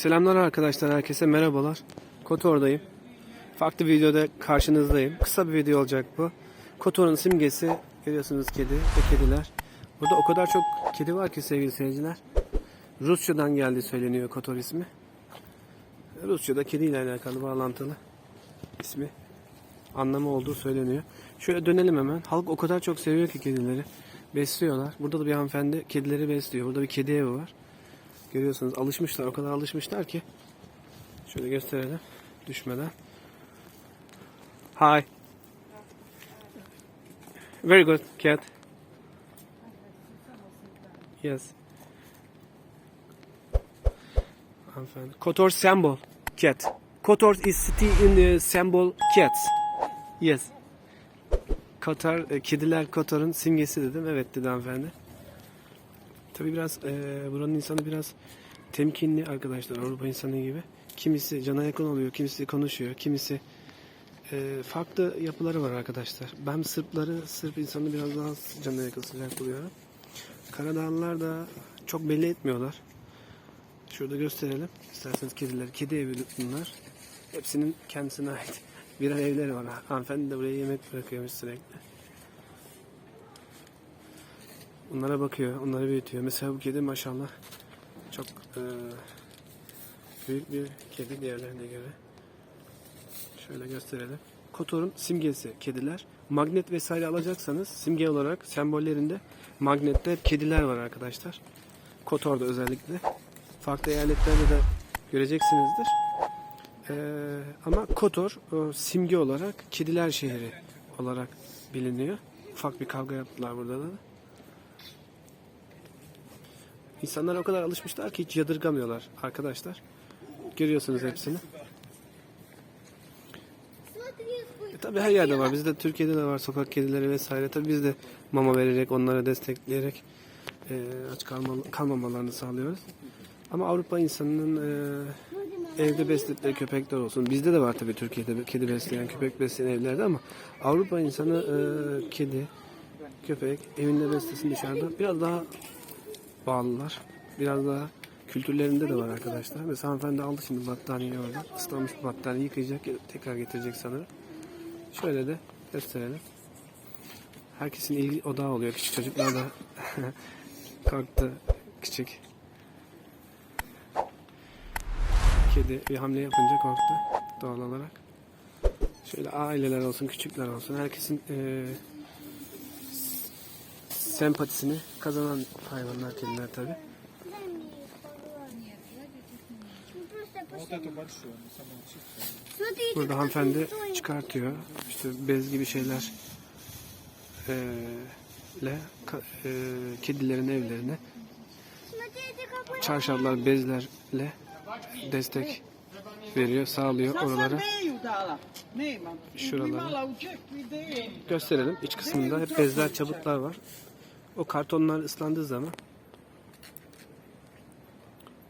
Selamlar arkadaşlar, herkese merhabalar. Kotor'dayım. Farklı bir videoda karşınızdayım. Kısa bir video olacak bu. Kotor'un simgesi, görüyorsunuz kedi ve kediler. Burada o kadar çok kedi var ki sevgili seyirciler. Rusçadan geldi söyleniyor Kotor ismi. Rusça'da kediyle alakalı bağlantılı ismi. Anlamı olduğu söyleniyor. Şöyle dönelim hemen. Halk o kadar çok seviyor ki kedileri. Besliyorlar. Burada da bir hanımefendi kedileri besliyor. Burada bir kedi evi var. Görüyorsunuz alışmışlar. O kadar alışmışlar ki. Şöyle gösterelim. Düşmeden. Hi. Very good cat. Yes. Hanımefendi. Kotor symbol cat. Kotor is city in the symbol cats. Yes. Katar, e, kediler Katar'ın simgesi dedim. Evet dedi hanımefendi. Tabii biraz e, buranın insanı biraz temkinli arkadaşlar Avrupa insanı gibi. Kimisi cana yakın oluyor, kimisi konuşuyor, kimisi e, farklı yapıları var arkadaşlar. Ben Sırpları, Sırp insanı biraz daha cana yakın sıcak buluyorum. Karadağlılar da çok belli etmiyorlar. Şurada gösterelim. İsterseniz kediler, kedi evi bunlar. Hepsinin kendisine ait birer evleri var. Hanımefendi de buraya yemek bırakıyormuş sürekli. Onlara bakıyor, onları büyütüyor. Mesela bu kedi maşallah çok e, büyük bir kedi diğerlerine göre. Şöyle gösterelim. Kotor'un simgesi kediler. Magnet vesaire alacaksanız simge olarak sembollerinde magnetler kediler var arkadaşlar. Kotor'da özellikle. Farklı eyaletlerde de göreceksinizdir. Ee, ama Kotor o, simge olarak kediler şehri olarak biliniyor. Ufak bir kavga yaptılar burada da. İnsanlar o kadar alışmışlar ki hiç yadırgamıyorlar arkadaşlar. Görüyorsunuz hepsini. E tabi her yerde var. Bizde Türkiye'de de var sokak kedileri vesaire. Tabi biz de mama vererek, onlara destekleyerek e, aç kalma, kalmamalarını sağlıyoruz. Ama Avrupa insanının e, evde besledikleri köpekler olsun. Bizde de var tabi Türkiye'de kedi besleyen, köpek besleyen evlerde ama Avrupa insanı e, kedi, köpek evinde beslesin dışarıda biraz daha bağlılar. Biraz daha kültürlerinde de var arkadaşlar. Mesela hanımefendi aldı şimdi battaniyeyi orada. Islanmış bir battaniye yıkayacak tekrar getirecek sanırım. Şöyle de gösterelim. Herkesin ilgi odağı oluyor. Küçük çocuklar da kalktı küçük. Kedi bir hamle yapınca korktu doğal olarak. Şöyle aileler olsun, küçükler olsun. Herkesin eee sempatisini kazanan hayvanlar kediler tabi. Burada hanımefendi çıkartıyor. İşte bez gibi şeyler e, ile e, kedilerin evlerine çarşaflar, bezlerle destek veriyor, sağlıyor oralara. Şuralara. Gösterelim. İç kısmında hep bezler, çabutlar var. O kartonlar ıslandığı zaman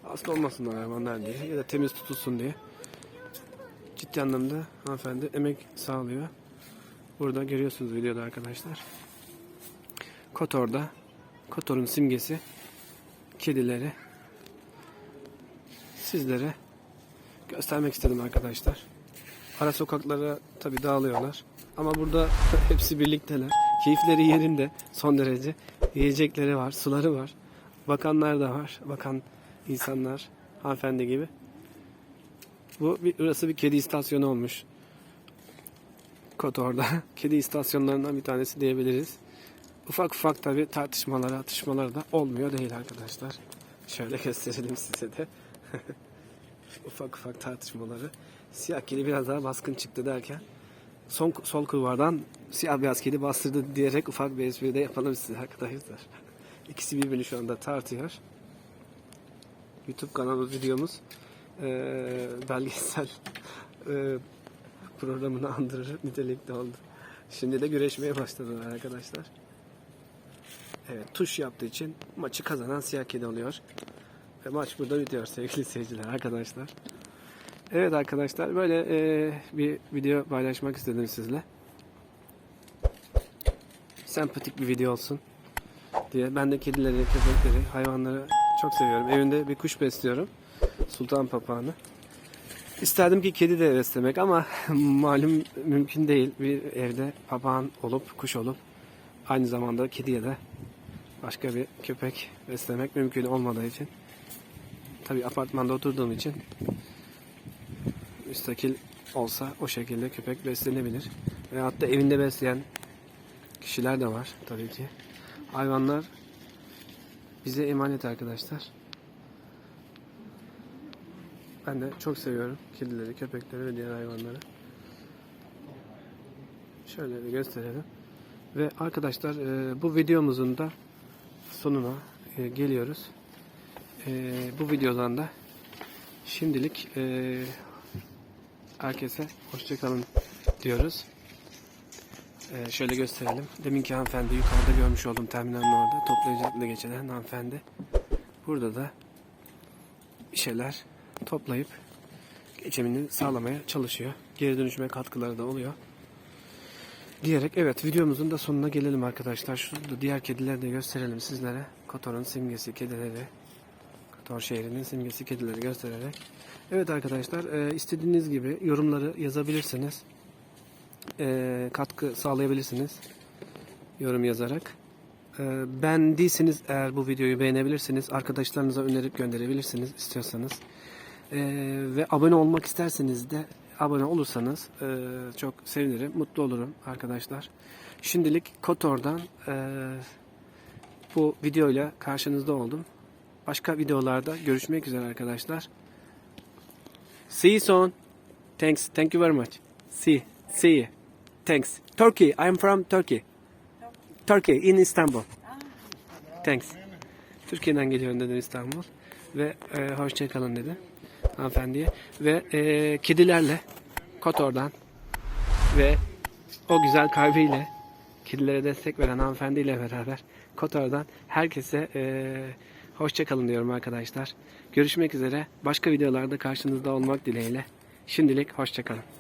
hasta olmasınlar hayvanlar diye ya da temiz tutulsun diye ciddi anlamda hanımefendi emek sağlıyor. Burada görüyorsunuz videoda arkadaşlar. Kotor'da Kotor'un simgesi kedileri sizlere göstermek istedim arkadaşlar. Ara sokaklara tabi dağılıyorlar. Ama burada hepsi birlikteler. Keyifleri yerinde son derece. Yiyecekleri var, suları var. Bakanlar da var. Bakan insanlar, hanımefendi gibi. Bu bir, burası bir kedi istasyonu olmuş. Kotor'da. Kedi istasyonlarından bir tanesi diyebiliriz. Ufak ufak tabi tartışmaları, atışmaları da olmuyor değil arkadaşlar. Şöyle gösterelim size de. ufak ufak tartışmaları. Siyah kedi biraz daha baskın çıktı derken son sol kulvardan siyah beyaz kedi bastırdı diyerek ufak bir espri de yapalım size arkadaşlar. İkisi birbirini şu anda tartıyor. YouTube kanalı videomuz eee, belgesel eee, programını andırır nitelikte oldu. Şimdi de güreşmeye başladılar arkadaşlar. Evet tuş yaptığı için maçı kazanan siyah kedi oluyor. Ve maç burada bitiyor sevgili seyirciler arkadaşlar. Evet arkadaşlar böyle e, bir video paylaşmak istedim sizle. Sempatik bir video olsun diye. Ben de kedileri, köpekleri, hayvanları çok seviyorum. Evimde bir kuş besliyorum. Sultan papağanı. İsterdim ki kedi de beslemek ama malum mümkün değil. Bir evde papağan olup, kuş olup aynı zamanda kedi ya da başka bir köpek beslemek mümkün olmadığı için. Tabi apartmanda oturduğum için müstakil olsa o şekilde köpek beslenebilir. Veyahut da evinde besleyen kişiler de var tabii ki. Hayvanlar bize emanet arkadaşlar. Ben de çok seviyorum kedileri, köpekleri ve diğer hayvanları. Şöyle bir gösterelim. Ve arkadaşlar e, bu videomuzun da sonuna e, geliyoruz. E, bu videodan da şimdilik herkese hoşçakalın diyoruz. E, şöyle gösterelim. Deminki hanımefendi yukarıda görmüş olduğum terminalin orada toplayıcılıkla geçinen hanımefendi. Burada da bir şeyler toplayıp geçimini sağlamaya çalışıyor. Geri dönüşüme katkıları da oluyor. Diyerek evet videomuzun da sonuna gelelim arkadaşlar. Şurada diğer kedileri de gösterelim sizlere. Kotor'un simgesi kedileri. Kotor şehrinin simgesi kedileri göstererek. Evet arkadaşlar e, istediğiniz gibi yorumları yazabilirsiniz. E, katkı sağlayabilirsiniz. Yorum yazarak. E, beğendiyseniz eğer bu videoyu beğenebilirsiniz. Arkadaşlarınıza önerip gönderebilirsiniz istiyorsanız. E, ve abone olmak isterseniz de abone olursanız e, çok sevinirim, mutlu olurum arkadaşlar. Şimdilik Kotor'dan e, bu videoyla karşınızda oldum. Başka videolarda görüşmek üzere arkadaşlar. See you soon. Thanks. Thank you very much. See. See you. Thanks. Turkey. I am from Turkey. Turkey in Istanbul. Thanks. Türkiye'den geliyorum dedim İstanbul. Ve e, hoşça kalın dedi hanımefendiye. Ve e, kedilerle Kotor'dan ve o güzel kalbiyle kedilere destek veren hanımefendiyle beraber Kotor'dan herkese e, hoşça kalın diyorum arkadaşlar. Görüşmek üzere. Başka videolarda karşınızda olmak dileğiyle. Şimdilik hoşça kalın.